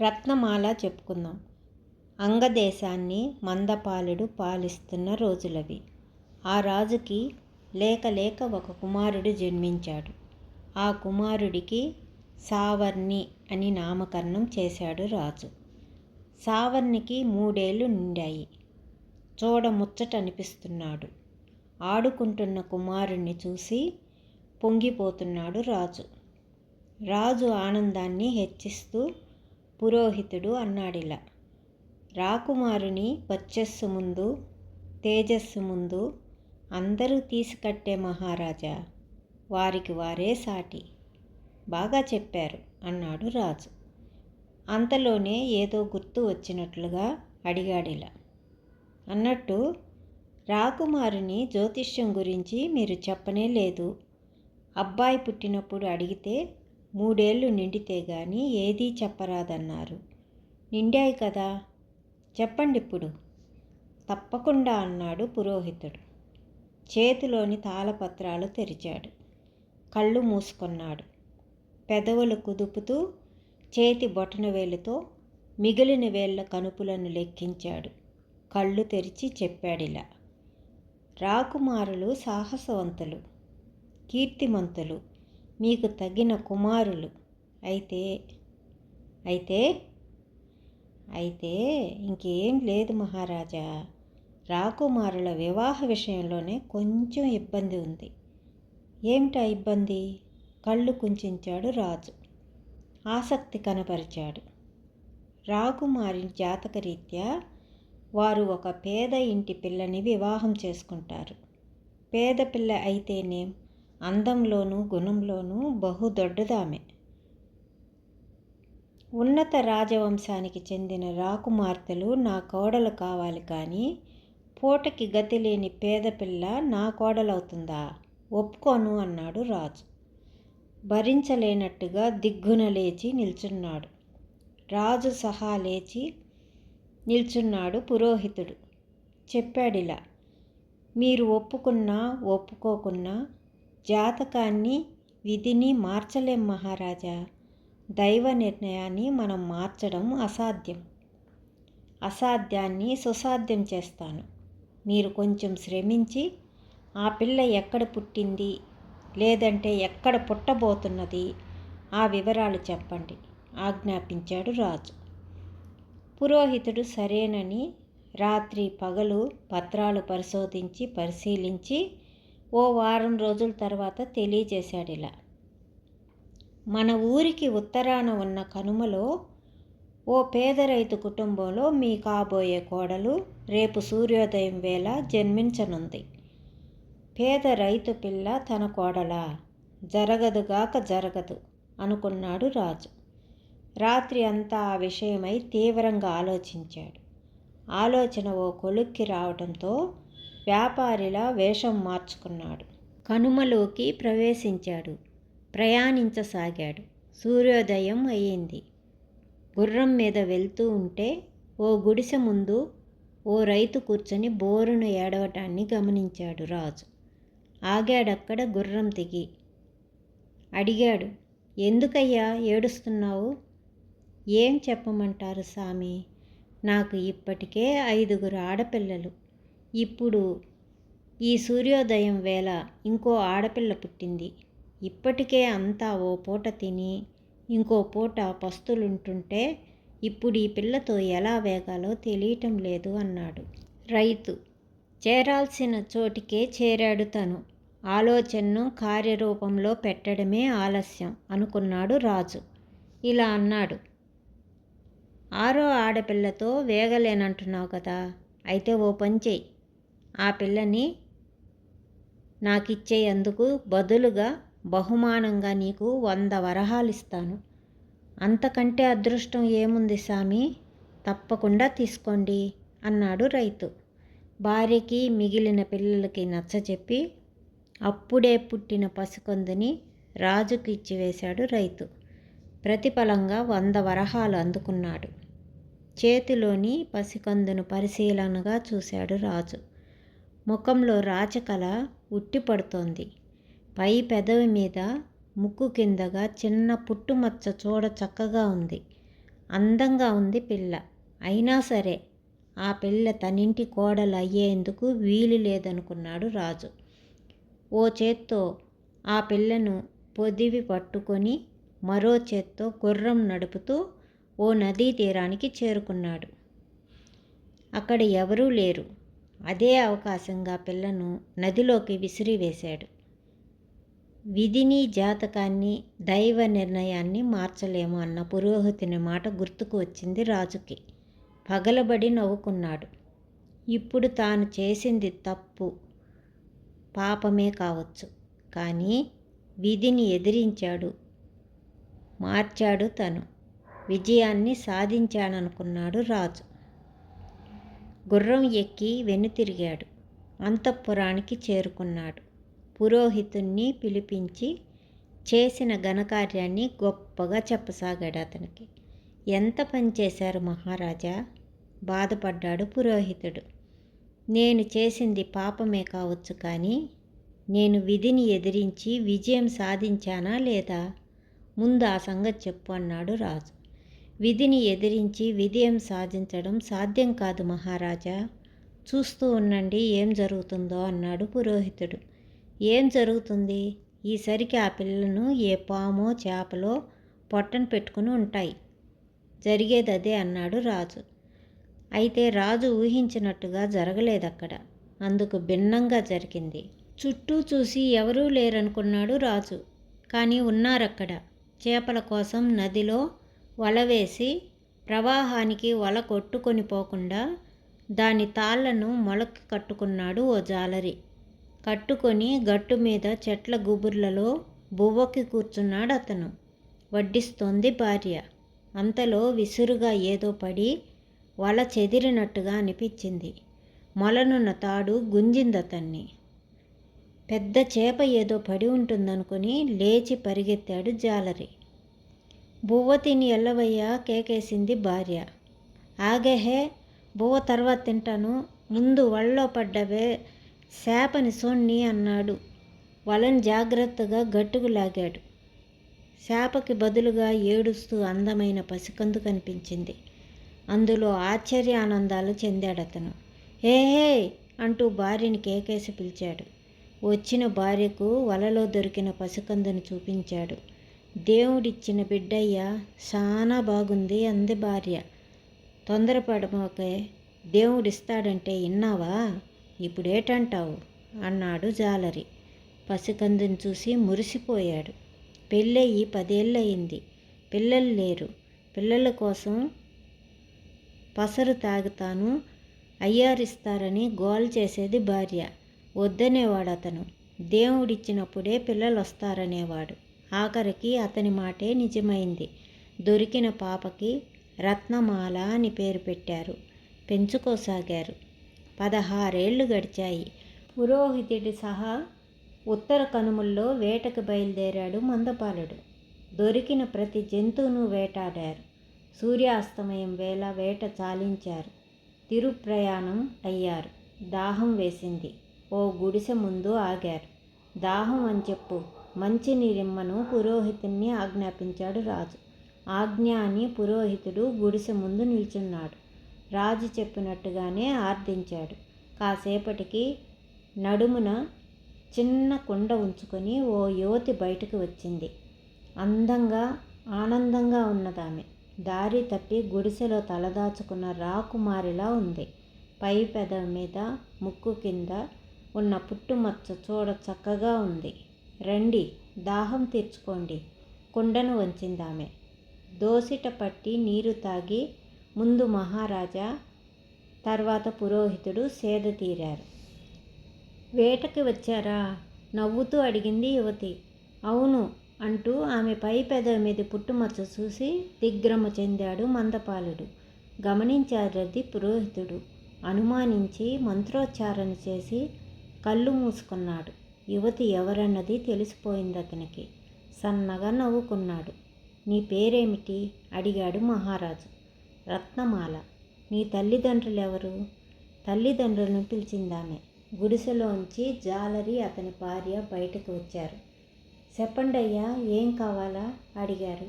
రత్నమాల చెప్పుకుందాం. అంగదేశాన్ని మందపాలుడు పాలిస్తున్న రోజులవి. ఆ రాజుకి లేక లేక ఒక కుమారుడు జన్మించాడు. ఆ కుమారుడికి సావర్ణి అని నామకరణం చేశాడు రాజు. సావర్ణికి మూడేళ్ళు నిండాయి. చూడముచ్చట అనిపిస్తున్నాడు. ఆడుకుంటున్న కుమారుణ్ణి చూసి పొంగిపోతున్నాడు రాజు. రాజు ఆనందాన్ని హెచ్చిస్తూ పురోహితుడు అన్నాడిలా. రాకుమారుని వచ్చస్సు ముందు తేజస్సు ముందు అందరూ తీసుకట్టే మహారాజా వారికి వారే సాటి. బాగా చెప్పారు అన్నాడు రాజు. అంతలోనే ఏదో గుర్తు వచ్చినట్లుగా అడిగాడిలా. అన్నట్టు రాకుమారుని జ్యోతిష్యం గురించి మీరు చెప్పనే లేదు. అబ్బాయి పుట్టినప్పుడు అడిగితే మూడేళ్ళు నిండితే గాని ఏదీ చెప్పరాదన్నారు. నిండాయి కదా? చెప్పండి ఇప్పుడు తప్పకుండా అన్నాడు పురోహితుడు. చేతిలోని తాళపత్రాలు తెరిచాడు. కళ్ళు మూసుకున్నాడు. పెదవులు కుదుపుతూ చేతి బొటన వేలుతో మిగిలిన వేళ్ళ కనుపులను లెక్కించాడు. కళ్ళు తెరిచి చెప్పాడిలా. రాకుమారులు సాహసవంతులు కీర్తిమంతులు మీకు తగిన కుమారులు. అయితే అయితే అయితే ఇంకేం లేదు మహారాజా. రాకుమారుల వివాహ విషయంలోనే కొంచెం ఇబ్బంది ఉంది. ఏమిటా ఇబ్బంది? కళ్ళు కుంచాడు రాజు. ఆసక్తి కనపరిచాడు. రాకుమారి జాతకరీత్యా వారు ఒక పేద ఇంటి పిల్లని వివాహం చేసుకుంటారు. పేద పిల్ల అయితేనేం? అందంలోనూ గుణంలోనూ బహు దొడ్డదామె. ఉన్నత రాజవంశానికి చెందిన రాకుమార్తెలు నా కోడలు కావాలి కానీ పూటకి గతి లేని పేదపిల్ల నా కోడలవుతుందా? ఒప్పుకోను అన్నాడు రాజు. భరించలేనట్టుగా దిగ్గున లేచి నిల్చున్నాడు. రాజు సహా లేచి నిల్చున్నాడు పురోహితుడు. చెప్పాడిలా మీరు ఒప్పుకున్నా ఒప్పుకోకున్నా జాతకాన్ని విధిని మార్చలేం మహారాజా. దైవ నిర్ణయాన్ని మనం మార్చడం అసాధ్యం. అసాధ్యాన్ని సుసాధ్యం చేస్తాను. మీరు కొంచెం శ్రమించి ఆ పిల్ల ఎక్కడ పుట్టింది లేదంటే ఎక్కడ పుట్టబోతున్నది ఆ వివరాలు చెప్పండి. ఆజ్ఞాపించాడు రాజు. పురోహితుడు సరేనని రాత్రి పగలు పత్రాలు పరిశోధించి పరిశీలించి ఓ వారం రోజుల తర్వాత తెలియజేశాడు ఇలా. మన ఊరికి ఉత్తరాన ఉన్న కనుమలో ఓ పేద రైతు కుటుంబంలో మీ కాబోయే కోడలు రేపు సూర్యోదయం వేళ జన్మించనుంది. పేద రైతు పిల్ల తన కోడలా. జరగదుగాక జరగదు అనుకున్నాడు రాజు. రాత్రి అంతా ఆ విషయమై తీవ్రంగా ఆలోచించాడు. ఆలోచన ఓ కొలుక్కి రావడంతో వ్యాపారిలా వేషం మార్చుకున్నాడు. కనుమలోకి ప్రవేశించాడు. ప్రయాణించసాగాడు. సూర్యోదయం అయ్యింది. గుర్రం మీద వెళ్తూ ఉంటే ఓ గుడిసె ముందు ఓ రైతు కూర్చొని బోరును ఏడవటాన్ని గమనించాడు రాజు. ఆగాడక్కడ గుర్రం దిగి అడిగాడు ఎందుకయ్యా ఏడుస్తున్నావు? ఏం చెప్పమంటారు సామి? నాకు ఇప్పటికే ఐదుగురు ఆడపిల్లలు. ఇప్పుడు ఈ సూర్యోదయం వేళ ఇంకో ఆడపిల్ల పుట్టింది. ఇప్పటికే అంతా ఓ పూట తిని ఇంకో పూట పస్తులుంటుంటే ఇప్పుడు ఈ పిల్లతో ఎలా వేగాలో తెలియటం లేదు అన్నాడు. రైతు చేరాల్సిన చోటికే చేరాడు తను. ఆలోచనను కార్యరూపంలో పెట్టడమే ఆలస్యం అనుకున్నాడు రాజు. ఇలా అన్నాడు. ఆరో ఆడపిల్లతో వేగలేనంటున్నావు కదా అయితే ఓ పని చెయ్యి ఆ పిల్లని నాకిచ్చేయందుకు బదులుగా బహుమానంగా నీకు వంద వరహాలు ఇస్తాను అంతకంటే అదృష్టం ఏముంది సామి? తప్పకుండా తీసుకోండి అన్నాడు రైతు. భార్యకి మిగిలిన పిల్లలకి నచ్చచెప్పి అప్పుడే పుట్టిన పసికందుని రాజుకు ఇచ్చివేశాడు రైతు. ప్రతిఫలంగా వంద వరహాలు అందుకున్నాడు. చేతిలోని పసికందును పరిశీలనగా చూశాడు రాజు. ముఖంలో రాచకల ఉట్టిపడుతోంది. పై పెదవి మీద ముక్కు కిందగా చిన్న పుట్టుమచ్చ చూడ చక్కగా ఉంది. అందంగా ఉంది పిల్ల. అయినా సరే ఆ పిల్ల తనింటి కోడలు అయ్యేందుకు వీలు లేదనుకున్నాడు రాజు. ఓ చేత్తో ఆ పిల్లను పొదివి పట్టుకొని మరో చేత్తో గుర్రం నడుపుతూ ఓ నదీ తీరానికి చేరుకున్నాడు. అక్కడ ఎవరూ లేరు. అదే అవకాశంగా పిల్లను నదిలోకి విసిరివేశాడు. విధిని జాతకాన్ని దైవ నిర్ణయాన్ని మార్చలేము అన్న పురోహితుని మాట గుర్తుకు వచ్చింది రాజుకి. పగలబడి నవ్వుకున్నాడు. ఇప్పుడు తాను చేసింది తప్పు పాపమే కావచ్చు. కానీ విధిని ఎదిరించాడు మార్చాడు తను. విజయాన్ని సాధించాడనుకున్నాడు రాజు. గుర్రం ఎక్కి వెనుతిరిగాడు. అంతఃపురానికి చేరుకున్నాడు. పురోహితుణ్ణి పిలిపించి చేసిన ఘనకార్యాన్ని గొప్పగా చెప్పసాగాడు అతనికి. ఎంత పని చేశారు మహారాజా బాధపడ్డాడు పురోహితుడు. నేను చేసింది పాపమే కావచ్చు కానీ నేను విధిని ఎదిరించి విజయం సాధించానా లేదా? ముందు ఆ సంగతి చెప్పు అన్నాడు రాజు. విధిని ఎదిరించి విజయం సాధించడం సాధ్యం కాదు మహారాజా. చూస్తూ ఉండండి ఏం జరుగుతుందో అన్నాడు పురోహితుడు. ఏం జరుగుతుంది? ఈసరికి ఆ పిల్లలను ఏ పామో చేపలో పొట్టను పెట్టుకుని ఉంటాయి. జరిగేది అదే అన్నాడు రాజు. అయితే రాజు ఊహించినట్టుగా జరగలేదు అక్కడ అందుకు భిన్నంగా జరిగింది. చుట్టూ చూసి ఎవరూ లేరనుకున్నాడు రాజు. కానీ ఉన్నారక్కడ. చేపల కోసం నదిలో వల వేసి ప్రవాహానికి వల కొట్టుకొని పోకుండా దాని తాళ్ళను మొలకి కట్టుకున్నాడు ఓ జాలరి. కట్టుకొని గట్టు మీద చెట్ల గుబుర్లలో బువ్వకి కూర్చున్నాడు అతను. వడ్డిస్తోంది భార్య. అంతలో విసురుగా ఏదో పడి వల చెదిరినట్టుగా అనిపించింది. మొలనున్న తాడు గుంజింది అతన్ని. పెద్ద చేప ఏదో పడి ఉంటుందనుకుని లేచి పరిగెత్తాడు జాలరి. బువ్వ తిని ఎల్లవయ్యా కేకేసింది భార్య. ఆగేహే బువ్వ తర్వాత తింటాను. ముందు వళ్ళో పడ్డవే చేపని సొన్ని అన్నాడు. వలని జాగ్రత్తగా గట్టుకు లాగాడు. చేపకి బదులుగా ఏడుస్తూ అందమైన పసికందు కనిపించింది. అందులో ఆశ్చర్య ఆనందాలు చెందాడతను. హే హే అంటూ భార్యని కేకేసి పిలిచాడు. వచ్చిన భార్యకు వలలో దొరికిన పసికందుని చూపించాడు. దేవుడిచ్చిన బిడ్డయ్య చాలా బాగుంది అంది భార్య. తొందరపడమోకే దేవుడిస్తాడంటే విన్నావా ఇప్పుడేటంటావు? అన్నాడు జాలరి. పసికందుని చూసి మురిసిపోయాడు. పెళ్ళయి పదేళ్ళయింది. పిల్లలు లేరు. పిల్లల కోసం పసరు తాగుతాను అయ్యారిస్తారని గోల్ చేసేది భార్య. వద్దనేవాడు అతను దేవుడిచ్చినప్పుడే పిల్లలు వస్తారనేవాడు ఆఖరికి అతని మాటే నిజమైంది. దొరికిన పాపకి రత్నమాల అని పేరు పెట్టారు. పెంచుకోసాగారు. పదహారేళ్ళు గడిచాయి. పురోహితుడి సహా ఉత్తర కనుమల్లో వేటకు బయలుదేరాడు మందపాలుడు. దొరికిన ప్రతి జంతువును వేటాడారు. సూర్యాస్తమయం వేళ వేట చాలించారు. తిరుప్రయాణం అయ్యారు. దాహం వేసింది. ఓ గుడిసె ముందు ఆగారు. దాహం అని చెప్పు. మంచినీరిమ్మను పురోహితుణ్ణి ఆజ్ఞాపించాడు రాజు. ఆజ్ఞ అని పురోహితుడు గుడిసె ముందు నిల్చున్నాడు. రాజు చెప్పినట్టుగానే ఆర్థించాడు కాసేపటికి నడుమున చిన్న కుండ ఉంచుకొని ఓ యువతి బయటకు వచ్చింది. అందంగా ఆనందంగా ఉన్నదామె. దారి తప్పి గుడిసెలో తలదాచుకున్న రాకుమారిలా ఉంది. పై పెద మీద ముక్కు కింద ఉన్న పుట్టుమచ్చ చూడ చక్కగా ఉంది. రండి దాహం తీర్చుకోండి. కుండను వంచిందామె. దోసిట పట్టి నీరు తాగి ముందు మహారాజా తర్వాత పురోహితుడు సేద తీరారు. వేటకి వచ్చారా? నవ్వుతూ అడిగింది యువతి. అవును అంటూ ఆమె పై పెదవి మీద పుట్టుమచ్చ చూసి దిగ్రమ చెందాడు మందపాలుడు. గమనించారది పురోహితుడు. అనుమానించి మంత్రోచ్చారణ చేసి కళ్ళు మూసుకున్నాడు. యువతి ఎవరన్నది తెలిసిపోయింది అతనికి. సన్నగా నవ్వుకున్నాడు. నీ పేరేమిటి? అడిగాడు మహారాజు. రత్నమాల. నీ తల్లిదండ్రులు ఎవరు తల్లిదండ్రులను పిలిచిందామె. గుడిసెలోంచి జాలరి అతని భార్య బయటకు వచ్చారు. చెప్పండి అయ్యా ఏం కావాలా? అడిగారు.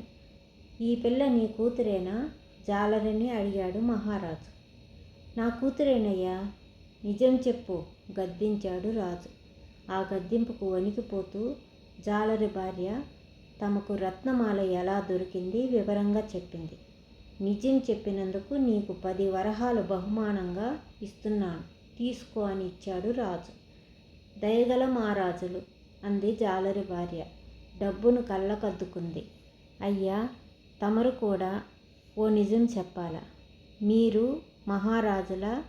ఈ పిల్ల నీ కూతురేనా? జాలరిని అడిగాడు మహారాజు. నా కూతురేనయ్యా. నిజం చెప్పు గద్దించాడు రాజు. ఆ గద్దింపుకు వణికిపోతూ జాలరి భార్య తమకు రత్నమాల ఎలా దొరికింది వివరంగా చెప్పింది. నిజం చెప్పినందుకు నీకు పది వరహాలు బహుమానంగా ఇస్తున్నాను. తీసుకో అని ఇచ్చాడు రాజు. దయగల మహారాజులు అంది జాలరి భార్య. డబ్బును కళ్ళకద్దుకుంది. అయ్యా తమరు కూడా ఓ నిజం చెప్పాలా? మీరు మహారాజుల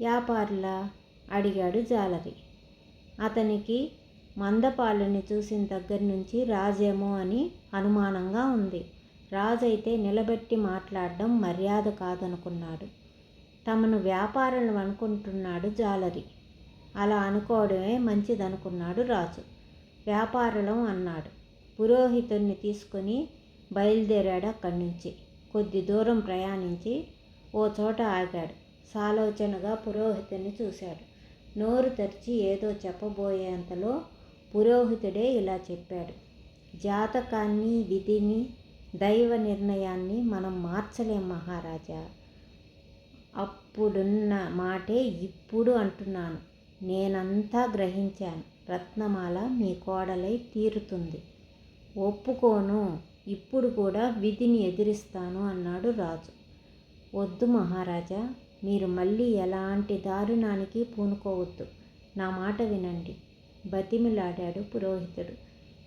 వ్యాపారులా? అడిగాడు జాలరి. అతనికి మందపాలుని చూసిన దగ్గర నుంచి రాజేమో అని అనుమానంగా ఉంది. రాజైతే నిలబెట్టి మాట్లాడడం మర్యాద కాదనుకున్నాడు. తమను వ్యాపారం అనుకుంటున్నాడు జాలరి. అలా అనుకోవడమే మంచిదనుకున్నాడు రాజు. వ్యాపారం అన్నాడు. పురోహితుణ్ణి తీసుకొని బయలుదేరాడు అక్కడి నుంచి. కొద్ది దూరం ప్రయాణించి ఓ చోట ఆగాడు. సాలోచనగా పురోహితుని చూశాడు. నోరు తెరిచి ఏదో చెప్పబోయేంతలో పురోహితుడే ఇలా చెప్పాడు. జాతకాన్ని విధిని దైవ నిర్ణయాన్ని మనం మార్చలేం మహారాజా. అప్పుడున్న మాటే ఇప్పుడు అంటున్నాను. నేనంతా గ్రహించాను. రత్నమాల మీ కోడలై తీరుతుంది. ఒప్పుకోను. ఇప్పుడు కూడా విధిని ఎదిరిస్తాను అన్నాడు రాజు. వద్దు మహారాజా. మీరు మళ్ళీ ఎలాంటి దారుణానికి పూనుకోవద్దు. నా మాట వినండి. బతిమిలాడాడు పురోహితుడు.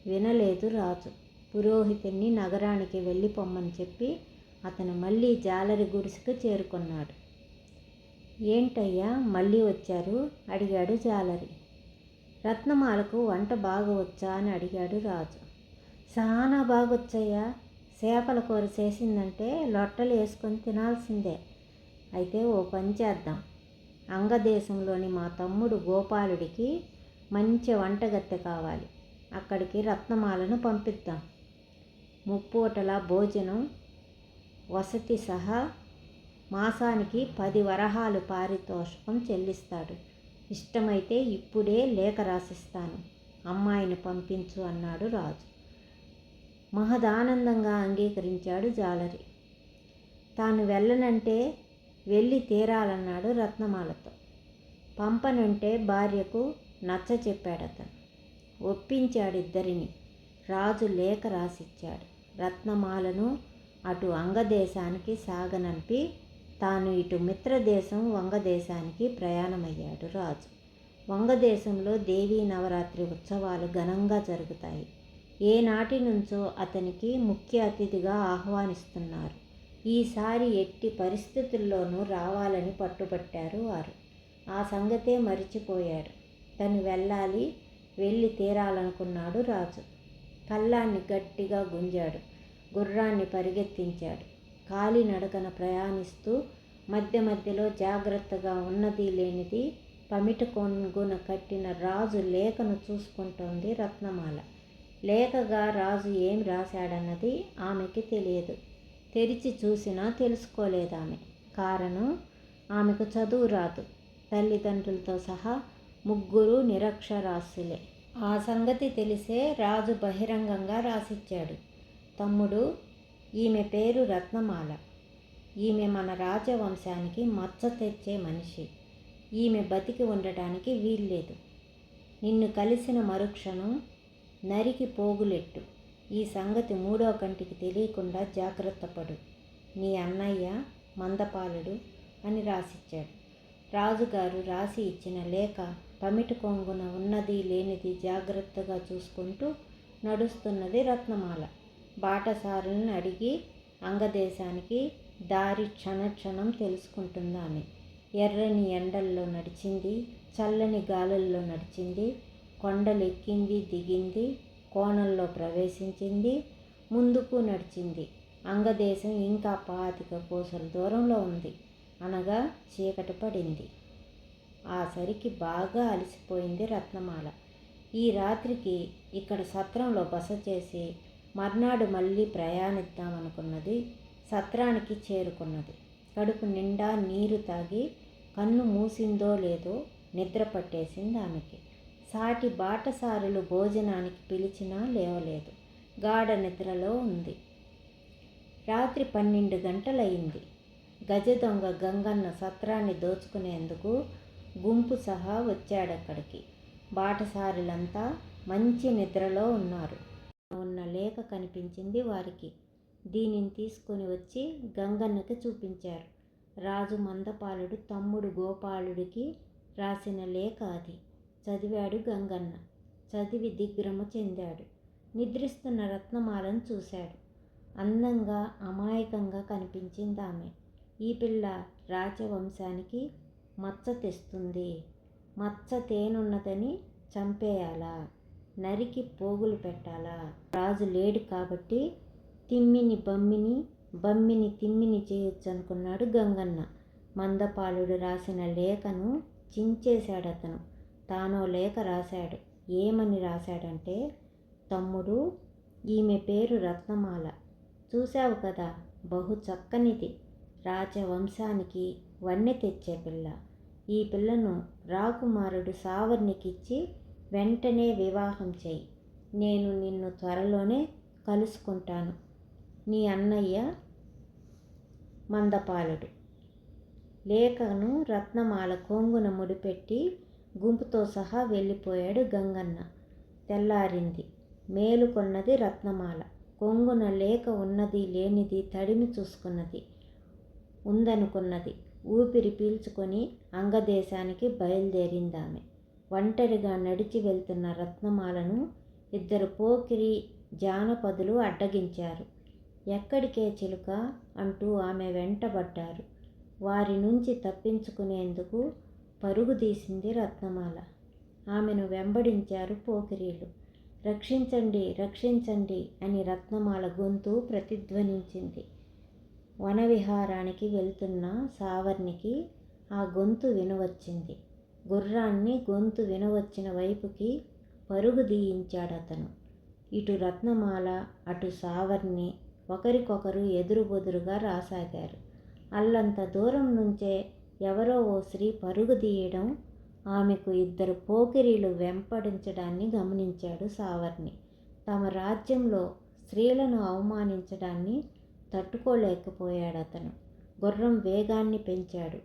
వినలేదు రాజు. పురోహితుణ్ణి నగరానికి వెళ్ళిపోమ్మని చెప్పి అతను మళ్ళీ జాలరి గుడిసెకు చేరుకున్నాడు. ఏంటయ్యా మళ్ళీ వచ్చారు? అడిగాడు జాలరి. రత్నమాలకు వంట బాగా వచ్చా అని అడిగాడు రాజు. చాలా బాగొచ్చయ్యా. చేపల కూర చేసిందంటే లొట్టలు వేసుకొని తినాల్సిందే. అయితే ఓ పని చేద్దాం. అంగదేశంలోని మా తమ్ముడు గోపాలుడికి మంచి వంటగత్తె కావాలి. అక్కడికి రత్నమాలను పంపిద్దాం. ముప్పూటల భోజనం వసతి సహా మాసానికి పది వరహాలు పారితోషికం చెల్లిస్తాడు. ఇష్టమైతే ఇప్పుడే లేఖ రాసిస్తాను. అమ్మాయిని పంపించు అన్నాడు రాజు. మహదానందంగా అంగీకరించాడు జాలరి. తాను వెళ్ళనంటే వెళ్ళి తీరాలన్నాడు రత్నమాలతో. పంపనంటే భార్యకు నచ్చ చెప్పాడతను. ఒప్పించాడిద్దరిని. రాజు లేఖ రాసిచ్చాడు. రత్నమాలను అటు అంగదేశానికి సాగనంపి తాను ఇటు మిత్రదేశం వంగదేశానికి ప్రయాణమయ్యాడు రాజు. వంగదేశంలో దేవీ నవరాత్రి ఉత్సవాలు ఘనంగా జరుగుతాయి. ఏనాటి నుంచో అతనికి ముఖ్య అతిథిగా ఆహ్వానిస్తున్నారు. ఈసారి ఎట్టి పరిస్థితుల్లోనూ రావాలని పట్టుబట్టారు వారు. ఆ సంగతే మరిచిపోయాడు. తను వెళ్ళాలి వెళ్ళి తీరాలనుకున్నాడు రాజు. కళ్ళాన్ని గట్టిగా గుంజాడు. గుర్రాన్ని పరిగెత్తించాడు. కాలినడకన ప్రయాణిస్తూ మధ్య మధ్యలో జాగ్రత్తగా ఉన్నది లేనిది పమిట కొంగున కట్టిన రాజు లేఖను చూసుకుంటోంది రత్నమాల. లేఖగా రాజు ఏం రాశాడన్నది ఆమెకి తెలియదు. తెరిచి చూసినా తెలుసుకోలేదామె. కారణం ఆమెకు చదువు రాదు. తల్లిదండ్రులతో సహా ముగ్గురు నిరక్షరాస్యులే. ఆ సంగతి తెలిసే రాజు బహిరంగంగా రాసిచ్చాడు. తమ్ముడు ఈమె పేరు రత్నమాల. ఈమె మన రాజవంశానికి మచ్చ తెచ్చే మనిషి. ఈమె బతికి ఉండటానికి వీల్లేదు. నిన్ను కలిసిన మరుక్షణం నరికి పోగులెట్టు. ఈ సంగతి మూడో కంటికి తెలియకుండా జాగ్రత్త పడు. నీ అన్నయ్య మందపాలుడు అని రాసిచ్చాడు. రాజుగారు రాసి ఇచ్చిన లేఖ పమిట కొంగున ఉన్నది లేనిది జాగ్రత్తగా చూసుకుంటూ నడుస్తున్నది రత్నమాల. బాటసారులను అడిగి అంగదేశానికి దారి క్షణక్షణం తెలుసుకుంటుంది ఎర్రని ఎండల్లో నడిచింది చల్లని గాలుల్లో నడిచింది కొండలెక్కింది దిగింది కోణంలో ప్రవేశించింది ముందుకు నడిచింది. అంగదేశం ఇంకా పాతిక కోసల దూరంలో ఉంది. అనగా చీకటి పడింది. ఆ సరికి బాగా అలసిపోయింది రత్నమాల. ఈ రాత్రికి ఇక్కడ సత్రంలో బస చేసి మర్నాడు మళ్ళీ ప్రయాణిద్దామనుకున్నది సత్రానికి చేరుకున్నది. కడుపు నిండా నీరు తాగి కన్ను మూసిందో లేదో నిద్ర పట్టేసింది ఆమెకి. సాటి బాటసారులు భోజనానికి పిలిచినా లేవలేదు. గాఢ నిద్రలో ఉంది. రాత్రి పన్నెండు గంటలయింది. గజ దొంగ గంగన్న సత్రాన్ని దోచుకునేందుకు గుంపు సహా వచ్చాడక్కడికి. బాటసారులంతా మంచి నిద్రలో ఉన్నారు. ఉన్న లేఖ కనిపించింది వారికి. దీనిని తీసుకొని వచ్చి గంగన్నకి చూపించారు. రాజు మందపాలుడు తమ్ముడు గోపాలుడికి రాసిన లేఖ అది. చదివాడు గంగన్న. చదివి దిగ్భ్రమ చెందాడు. నిద్రిస్తున్న రత్నమాలను చూశాడు. అందంగా అమాయకంగా కనిపించింది ఆమె ఈ పిల్ల రాజవంశానికి మచ్చ తెస్తుంది. మచ్చ తేనున్నదని చంపేయాలా? నరికి పోగులు పెట్టాలా? రాజు లేడు కాబట్టి తిమ్మిని బమ్మిని బమ్మిని తిమ్మిని చేయొచ్చు అనుకున్నాడు గంగన్న. మందపాలుడు రాసిన లేఖను చించేశాడు అతను తానో లేఖ రాశాడు. ఏమని రాశాడంటే తమ్ముడు ఈమె పేరు రత్నమాల. చూశావు కదా బహు చక్కనిది. రాజవంశానికి వన్నె తెచ్చే పిల్ల. ఈ పిల్లను రాకుమారుడు సావర్ణికిచ్చి వెంటనే వివాహం చేయి నేను నిన్ను త్వరలోనే కలుసుకుంటాను. నీ అన్నయ్య మందపాలుడు. లేఖను రత్నమాల కొంగున ముడిపెట్టి గుంపుతో సహా వెళ్ళిపోయాడు గంగన్న. తెల్లారింది. మేలుకొన్నది రత్నమాల. కొంగున లేక ఉన్నది లేనిది తడిమి చూసుకున్నది. ఉందనుకున్నది. ఊపిరి పీల్చుకొని అంగదేశానికి బయలుదేరిందామె. ఒంటరిగా నడిచి వెళ్తున్న రత్నమాలను ఇద్దరు పోకిరి జానపదులు అడ్డగించారు. ఎక్కడికే చిలుక? అంటూ ఆమె వెంటబడ్డారు. వారి నుంచి తప్పించుకునేందుకు పరుగుదీసింది రత్నమాల. ఆమెను వెంబడించారు పోకిరీలు. రక్షించండి రక్షించండి అని రత్నమాల గొంతు ప్రతిధ్వనించింది. వనవిహారానికి వెళ్తున్న సావర్ణికి ఆ గొంతు వినవచ్చింది. గుర్రాన్ని గొంతు వినవచ్చిన వైపుకి పరుగు దీయించాడతను ఇటు రత్నమాల అటు సావర్ణి ఒకరికొకరు ఎదురుబొదురుగా రాసాగారు. అల్లంత దూరం నుంచే ఎవరో ఓ స్త్రీ పరుగు తీయడం ఆమెకు ఇద్దరు పోకిరీలు వెంపడించడాన్ని గమనించాడు సావర్ణి తమ రాజ్యంలో స్త్రీలను అవమానించడాన్ని తట్టుకోలేకపోయాడు అతను గుర్రం వేగాన్ని పెంచాడు.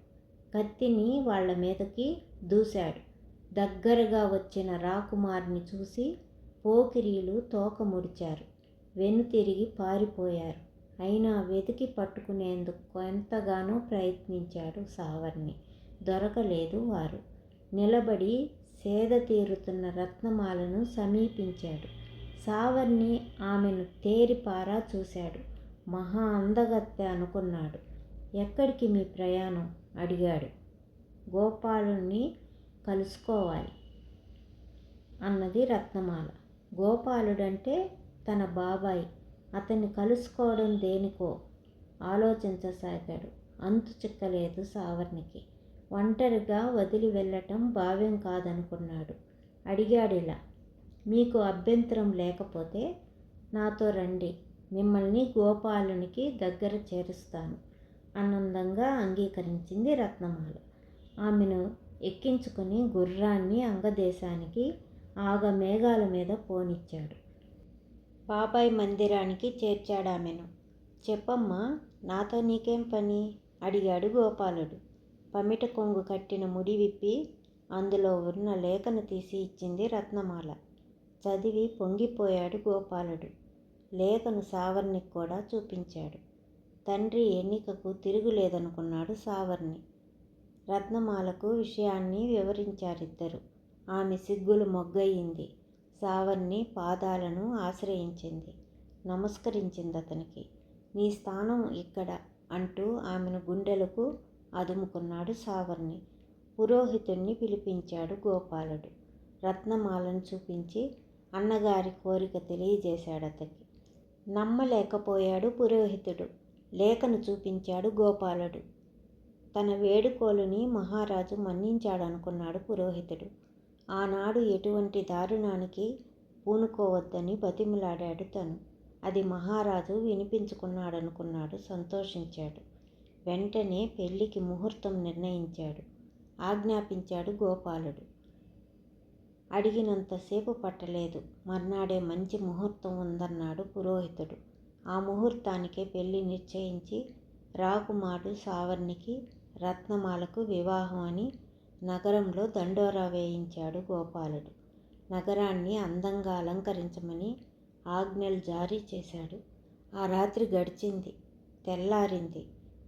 కత్తిని వాళ్ళ మీదకి దూశాడు. దగ్గరగా వచ్చిన రాకుమార్ని చూసి పోకిరీలు తోక ముడిచారు వెనుతిరిగి పారిపోయారు. అయినా వెతికి పట్టుకునేందుకు ఎంతగానో ప్రయత్నించాడు సావర్ణి దొరకలేదు వారు. నిలబడి సేద తీరుతున్న రత్నమాలను సమీపించాడు. సావర్ణి ఆమెను తేరిపారా చూశాడు. మహా అందగత్తె అనుకున్నాడు. ఎక్కడికి మీ ప్రయాణం? అడిగాడు. గోపాలుణ్ణి కలుసుకోవాలి అన్నది రత్నమాల. గోపాలుడంటే తన బాబాయ్. అతన్ని కలుసుకోవడం దేనికో ఆలోచించసాగాడు. అంతు చిక్కలేదు సావర్ణికి ఒంటరిగా వదిలి వెళ్ళటం భావ్యం కాదనుకున్నాడు. అడిగాడిలా మీకు అభ్యంతరం లేకపోతే నాతో రండి. మిమ్మల్ని గోపాలునికి దగ్గర చేరుస్తాను ఆనందంగా అంగీకరించింది రత్నమాల. ఆమెను ఎక్కించుకుని గుర్రాన్ని అంగదేశానికి ఆగ మేఘాల మీద పోనిచ్చాడు. బాబాయ్ మందిరానికి చేర్చాడామెను. చెప్పమ్మా నాతో నీకేం పని? అడిగాడు గోపాలుడు. పమిట కొంగు కట్టిన ముడి విప్పి అందులో ఉన్న లేఖను తీసి ఇచ్చింది రత్నమాల. చదివి పొంగిపోయాడు గోపాలుడు. లేఖను సావర్ణికి కూడా చూపించాడు. తండ్రి ఎన్నికకు తిరుగులేదనుకున్నాడు సావర్ణి రత్నమాలకు విషయాన్ని వివరించారిద్దరు. ఆమె సిగ్గులు మొగ్గయింది. సావర్ణి పాదాలను ఆశ్రయించింది. నమస్కరించింది అతనికి. నీ స్థానం ఇక్కడ అంటూ ఆమెను గుండెలకు అదుముకున్నాడు సావర్ణి పురోహితుణ్ణి పిలిపించాడు గోపాలుడు. రత్నమాలను చూపించి అన్నగారి కోరిక తెలియజేశాడు అతనికి. నమ్మలేకపోయాడు పురోహితుడు. లేఖను చూపించాడు గోపాలుడు. తన వేడుకోలుని మహారాజు మన్నించాడనుకున్నాడు పురోహితుడు. ఆనాడు ఎటువంటి దారుణానికి పూనుకోవద్దని బతిమిలాడాడు తను. అది మహారాజు వినిపించుకున్నాడనుకున్నాడు సంతోషించాడు. వెంటనే పెళ్ళికి ముహూర్తం నిర్ణయించాడు. ఆజ్ఞాపించాడు గోపాలుడు. అడిగినంతసేపు పట్టలేదు. మర్నాడే మంచి ముహూర్తం ఉందన్నాడు పురోహితుడు. ఆ ముహూర్తానికే పెళ్ళి నిశ్చయించి రాకుమారుడు సావర్ణికి రత్నమాలకు వివాహం అని నగరంలో దండోరా వేయించాడు గోపాలుడు. నగరాన్ని అందంగా అలంకరించమని ఆజ్ఞలు జారీ చేశాడు. ఆ రాత్రి గడిచింది తెల్లారింది.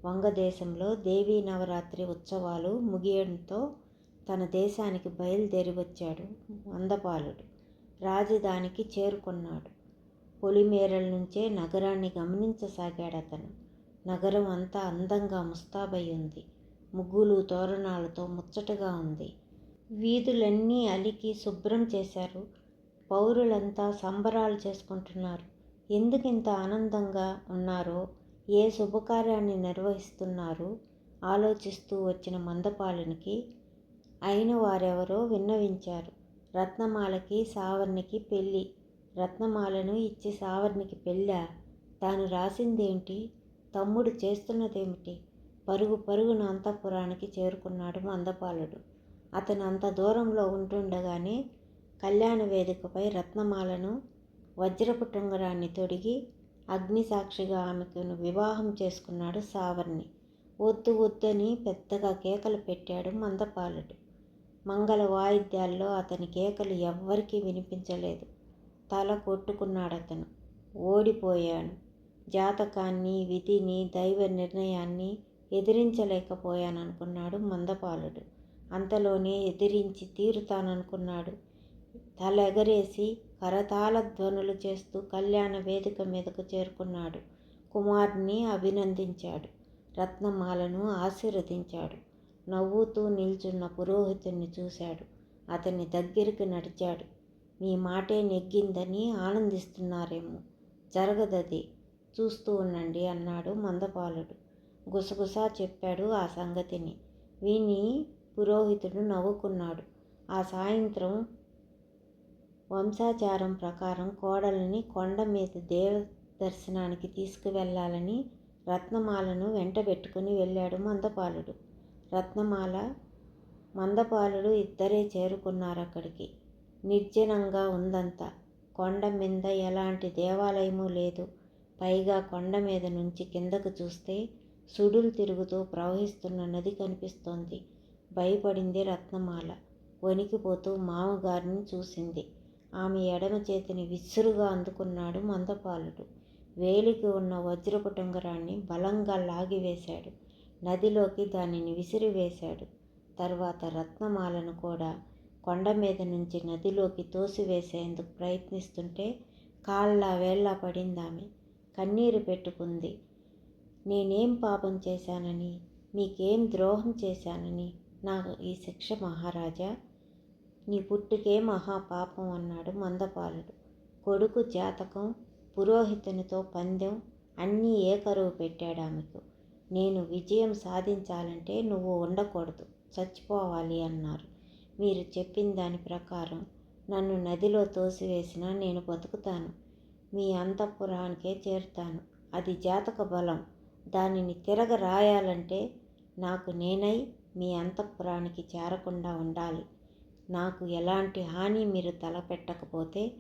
వంగదేశంలో దేవీ నవరాత్రి ఉత్సవాలు ముగియడంతో తన దేశానికి బయలుదేరి వచ్చాడు మందపాలుడు రాజధానికి చేరుకున్నాడు. పొలిమేరల నుంచే నగరాన్ని గమనించసాగాడు అతను నగరం అంతా అందంగా ముస్తాబై ఉంది. ముగ్గులు తోరణాలతో ముచ్చటగా ఉంది. వీధులన్నీ అలికి శుభ్రం చేశారు. పౌరులంతా సంబరాలు చేసుకుంటున్నారు. ఎందుకు ఇంత ఆనందంగా ఉన్నారో ఏ శుభకార్యాన్ని నిర్వహిస్తున్నారు ఆలోచిస్తూ వచ్చిన మందపాలనికి అయిన వారెవరో విన్నవించారు. రత్నమాలకి సావర్ణికి పెళ్ళి. రత్నమాలను ఇచ్చి సావర్ణికి పెళ్ళా? తాను రాసిందేంటి? తమ్ముడు చేస్తున్నదేమిటి? పరుగు పరుగున అంతఃపురానికి చేరుకున్నాడు మందపాలుడు. అతను అంత దూరంలో ఉంటుండగానే కళ్యాణ వేదికపై రత్నమాలను వజ్రపు టుంగరాన్ని తొడిగి అగ్నిసాక్షిగా ఆమెకును వివాహం చేసుకున్నాడు సావర్ణి. వద్దు వద్దని పెద్దగా కేకలు పెట్టాడు మందపాలుడు. మంగళ వాయిద్యాల్లో అతని కేకలు ఎవ్వరికీ వినిపించలేదు. తల కొట్టుకున్నాడు అతను ఓడిపోయాను జాతకాన్ని విధిని దైవ నిర్ణయాన్ని ఎదిరించలేకపోయాననుకున్నాడు మందపాలుడు. అంతలోనే ఎదిరించి తీరుతాననుకున్నాడు. తలెగరేసి కరతాళ ధ్వనులు చేస్తూ కళ్యాణ వేదిక మీదకు చేరుకున్నాడు. కుమార్ని అభినందించాడు. రత్నమాలను ఆశీర్వదించాడు. నవ్వుతూ నిల్చున్న పురోహితుణ్ణి చూశాడు. అతని దగ్గరికి నడిచాడు. మీ మాటే నెగ్గిందని ఆనందిస్తున్నారేమో. జరగదది. చూస్తూ ఉండండి అన్నాడు మందపాలుడు. గుసగుసా చెప్పాడు ఆ సంగతిని. విని పురోహితుడు నవ్వుకున్నాడు. ఆ సాయంత్రం వంశాచారం ప్రకారం కోడల్ని కొండ మీద దేవ దర్శనానికి తీసుకువెళ్ళాలని రత్నమాలను వెంటబెట్టుకుని వెళ్ళాడు మందపాలుడు. రత్నమాల మందపాలుడు ఇద్దరే చేరుకున్నారు అక్కడికి నిర్జనంగా ఉందంతా. కొండ మీద ఎలాంటి దేవాలయము లేదు. పైగా కొండ మీద నుంచి కిందకు చూస్తే సుడులు తిరుగుతూ ప్రవహిస్తున్న నది కనిపిస్తోంది. భయపడింది రత్నమాల. వణికిపోతూ మామగారిని చూసింది. ఆమె ఎడమ చేతిని విసురుగా అందుకున్నాడు మందపాలుడు. వేలికి ఉన్న వజ్రపు టుంగరాన్ని బలంగా లాగివేశాడు నదిలోకి దానిని విసిరివేశాడు తర్వాత రత్నమాలను కూడా కొండ మీద నుంచి నదిలోకి తోసివేసేందుకు ప్రయత్నిస్తుంటే కాళ్ళ వేళ్ళ పడిందామె. కన్నీరు పెట్టుకుంది. నేనేం పాపం చేశానని మీకేం ద్రోహం చేశానని నాకు ఈ శిక్ష మహారాజా. నీ పుట్టుకే మహాపాపం అన్నాడు మందపాలుడు. కొడుకు జాతకం పురోహితునితో పందెం అన్నీ ఏకరువు పెట్టాడు ఆమెకు. నేను విజయం సాధించాలంటే నువ్వు ఉండకూడదు చచ్చిపోవాలి అన్నారు. మీరు చెప్పిన దాని ప్రకారం నన్ను నదిలో తోసివేసినా నేను బతుకుతాను. మీ అంతఃపురానికే చేరుతాను. అది జాతక బలం. దానిని తిరగ రాయాలంటే నాకు నేనై మీ అంతఃపురానికి చేరకుండా ఉండాలి. నాకు ఎలాంటి హాని మీరు తలపెట్టకపోతే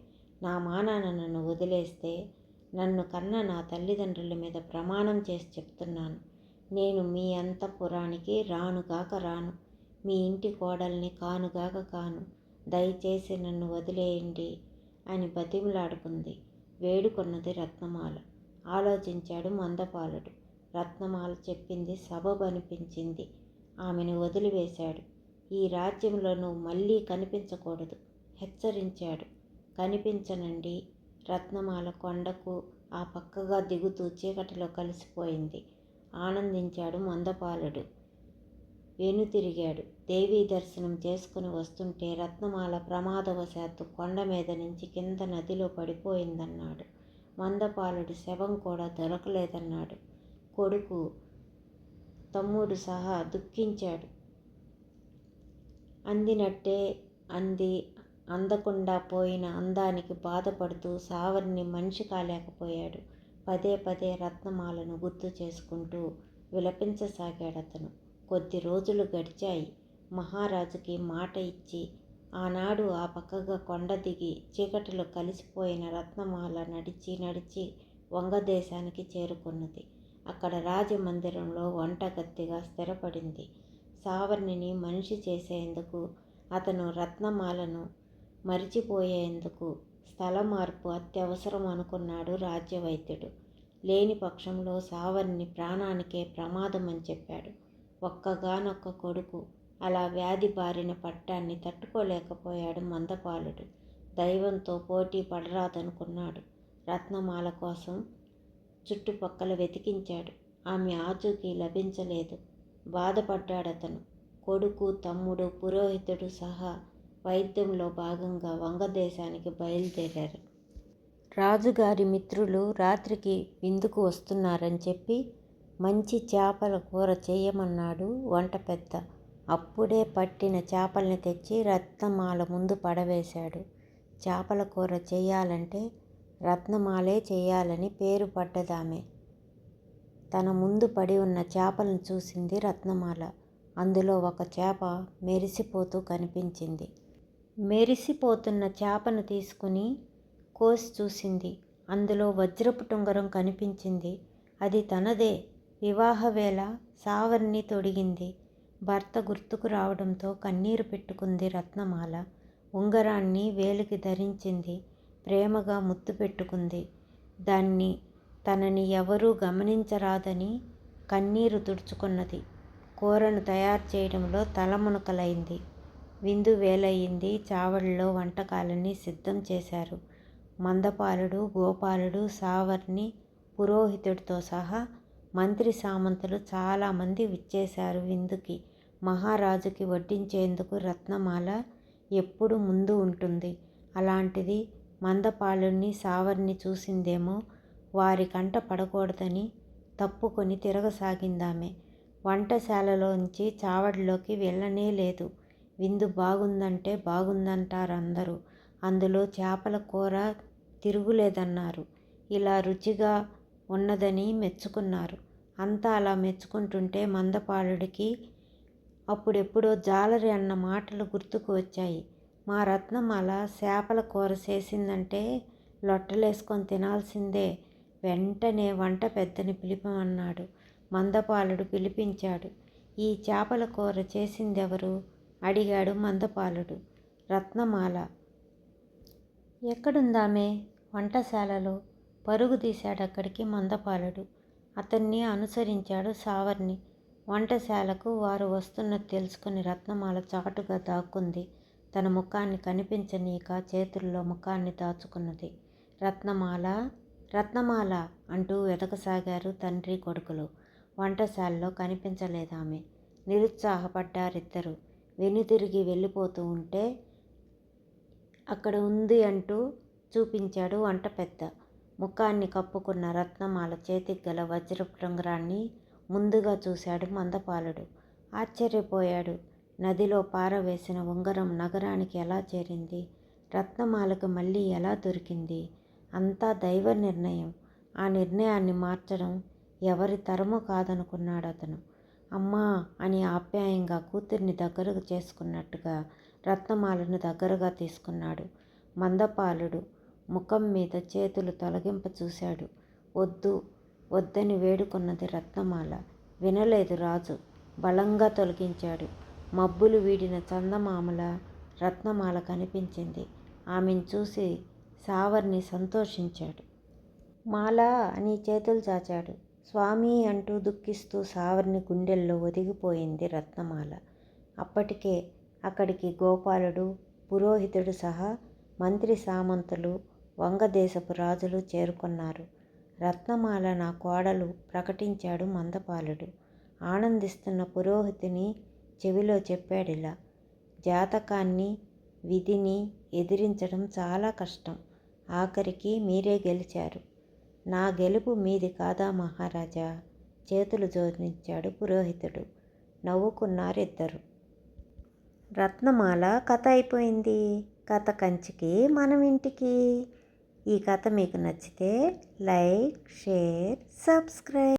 నా మానాన నన్ను వదిలేస్తే నన్ను కన్న నా తల్లిదండ్రుల మీద ప్రమాణం చేసి చెప్తున్నాను. నేను మీ అంతఃపురానికి రానుగాక రాను. మీ ఇంటి కోడల్ని కానుగాక కాను. దయచేసి నన్ను వదిలేయండి అని బతిమలాడుకుంది. వేడుకొన్నది రత్నమాల. ఆలోచించాడు మందపాలుడు. రత్నమాల చెప్పింది సబబు అనిపించింది ఆమెను వదిలివేశాడు. ఈ రాజ్యంలో నువ్వు మళ్ళీ కనిపించకూడదు. హెచ్చరించాడు. కనిపించనండి. రత్నమాల కొండకు ఆ పక్కగా దిగుతూ చీకటిలో కలిసిపోయింది. ఆనందించాడు మందపాలుడు. వెనుతిరిగాడు దేవీ దర్శనం చేసుకుని వస్తుంటే రత్నమాల ప్రమాదవశాత్తు కొండ మీద నుంచి కింద నదిలో పడిపోయిందన్నాడు. మందపాలుడు శవం కూడా దొరకలేదన్నాడు. కొడుకు తమ్ముడు సహా దుఃఖించాడు. అందినట్టే అంది. అందకుండా పోయిన అందానికి బాధపడుతూ సావర్ని మనిషి కాలేకపోయాడు. పదే పదే రత్నమాలను గుర్తు చేసుకుంటూ విలపించసాగాడతను కొద్ది రోజులు గడిచాయి. మహారాజుకి మాట ఇచ్చి ఆనాడు ఆ పక్కగా కొండ దిగి చీకటిలో కలిసిపోయిన రత్నమాల నడిచి నడిచి వంగదేశానికి చేరుకున్నది. అక్కడ రాజమందిరంలో వంటగత్తిగా స్థిరపడింది. సావర్ణిని మనిషి చేసేందుకు అతను రత్నమాలను మరిచిపోయేందుకు స్థల మార్పు అత్యవసరం అనుకున్నాడు రాజ్యవైద్యుడు. లేని పక్షంలో సావర్ణి ప్రాణానికే ప్రమాదం అని చెప్పాడు. ఒక్కగానొక్క కొడుకు అలా వ్యాధి బారిన పట్టాన్ని తట్టుకోలేకపోయాడు మందపాలుడు. దైవంతో పోటీ పడరాదనుకున్నాడు. రత్నమాల కోసం చుట్టుపక్కల వెతికించాడు. ఆమె ఆచూకీ లభించలేదు. బాధపడ్డాడతను. కొడుకు తమ్ముడు పురోహితుడు సహా వైద్యంలో భాగంగా వంగదేశానికి బయలుదేరారు. రాజుగారి మిత్రులు రాత్రికి విందుకు వస్తున్నారని చెప్పి మంచి చేపల కూర చేయమన్నాడు వంట పెద్ద. అప్పుడే పట్టిన చేపల్ని తెచ్చి రత్నమాల ముందు పడవేశాడు. చేపల కూర చేయాలంటే రత్నమాలే చేయాలని పేరు పడ్డదామె. తన ముందు పడి ఉన్న చేపలను చూసింది రత్నమాల. అందులో ఒక చేప మెరిసిపోతూ కనిపించింది. మెరిసిపోతున్న చేపను తీసుకుని కోసి చూసింది. అందులో వజ్రపు టుంగరం కనిపించింది. అది తనదే. వివాహవేళ సావర్ణి తొడిగింది. భర్త గుర్తుకు రావడంతో కన్నీరు పెట్టుకుంది రత్నమాల. ఉంగరాన్ని వేలికి ధరించింది. ప్రేమగా ముద్దు పెట్టుకుంది. దాన్ని తనని ఎవరూ గమనించరాదని కన్నీరు తుడుచుకున్నది. కూరను తయారు చేయడంలో తలమునకలైంది విందు వేలయ్యింది. చావడిలో వంటకాలని సిద్ధం చేశారు. మందపాలుడు గోపాలుడు సావర్ణి పురోహితుడితో సహా మంత్రి సామంతులు చాలామంది విచ్చేశారు విందుకి. మహారాజుకి వడ్డించేందుకు రత్నమాల ఎప్పుడు ముందు ఉంటుంది. అలాంటిది మందపాలుణ్ణి సావర్ని చూసిందేమో వారి కంట పడకూడదని తప్పుకొని తిరగసాగిందామె. వంటశాలలోంచి చావడిలోకి వెళ్ళనే లేదు. విందు బాగుందంటే బాగుందంటారు అందరూ అందులో చేపల కూర తిరుగులేదన్నారు. ఇలా రుచిగా ఉన్నదని మెచ్చుకున్నారు. అంతా అలా మెచ్చుకుంటుంటే మందపాలుడికి అప్పుడెప్పుడో జాలరి అన్న మాటలు గుర్తుకు వచ్చాయి. మా రత్నమాల చేపల కూర చేసిందంటే లొట్టలేసుకొని తినాల్సిందే. వెంటనే వంట పెద్దని పిలిపమన్నాడు. మందపాలుడు పిలిపించాడు. ఈ చేపల కూర చేసిందెవరు? అడిగాడు మందపాలుడు. రత్నమాల. ఎక్కడుందామే వంటశాలలో? పరుగు తీశాడు అక్కడికి మందపాలుడు. అతన్ని అనుసరించాడు సావర్ని. వంటశాలకు వారు వస్తున్నది తెలుసుకుని రత్నమాల చాటుగా దాక్కుంది. తన ముఖాన్ని కనిపించనీక చేతుల్లో ముఖాన్ని దాచుకున్నది. రత్నమాల రత్నమాల అంటూ వెతకసాగారు తండ్రి కొడుకులు. వంటశాలలో కనిపించలేదామె. నిరుత్సాహపడ్డారిద్దరు. వెనుతిరిగి వెళ్ళిపోతూ ఉంటే అక్కడ ఉంది అంటూ చూపించాడు వంట పెద్ద. ముఖాన్ని కప్పుకున్న రత్నమాల చేతికి గల వజ్రపు రంగురాన్ని ముందుగా చూశాడు మందపాలుడు. ఆశ్చర్యపోయాడు. నదిలో పారవేసిన ఉంగరం నగరానికి ఎలా చేరింది? రత్నమాలకు మళ్ళీ ఎలా దొరికింది? అంతా దైవ నిర్ణయం. ఆ నిర్ణయాన్ని మార్చడం ఎవరి తరము కాదనుకున్నాడు అతను. అమ్మా అని ఆప్యాయంగా కూతుర్ని దగ్గరకు చేసుకున్నట్టుగా రత్నమాలను దగ్గరగా తీసుకున్నాడు. మందపాలుడు ముఖం మీద చేతులు తొలగింప చూశాడు. వద్దు వద్దని వేడుకున్నది రత్నమాల. వినలేదు రాజు. బలంగా తొలగించాడు. మబ్బులు వీడిన చందమామల రత్నమాల కనిపించింది. ఆమెను చూసి సావర్ని సంతోషించాడు. మాల అని చేతులు చాచాడు. స్వామి అంటూ దుఃఖిస్తూ సావర్ని గుండెల్లో ఒదిగిపోయింది రత్నమాల. అప్పటికే అక్కడికి గోపాలుడు పురోహితుడు సహా మంత్రి సామంతులు వంగదేశపు రాజులు చేరుకున్నారు. రత్నమాల నా కోడలు ప్రకటించాడు మందపాలుడు. ఆనందిస్తున్న పురోహితుని చెవిలో చెప్పాడిలా. జాతకాన్ని విధిని ఎదిరించడం చాలా కష్టం. ఆఖరికి మీరే గెలిచారు. నా గెలుపు మీది కాదా మహారాజా? చేతులు జోడించాడు పురోహితుడు. నవ్వుకున్నారిద్దరు. రత్నమాల కథ అయిపోయింది. కథ కంచికి మనం ఇంటికి. ఈ కథ మీకు నచ్చితే లైక్ షేర్ సబ్స్క్రైబ్.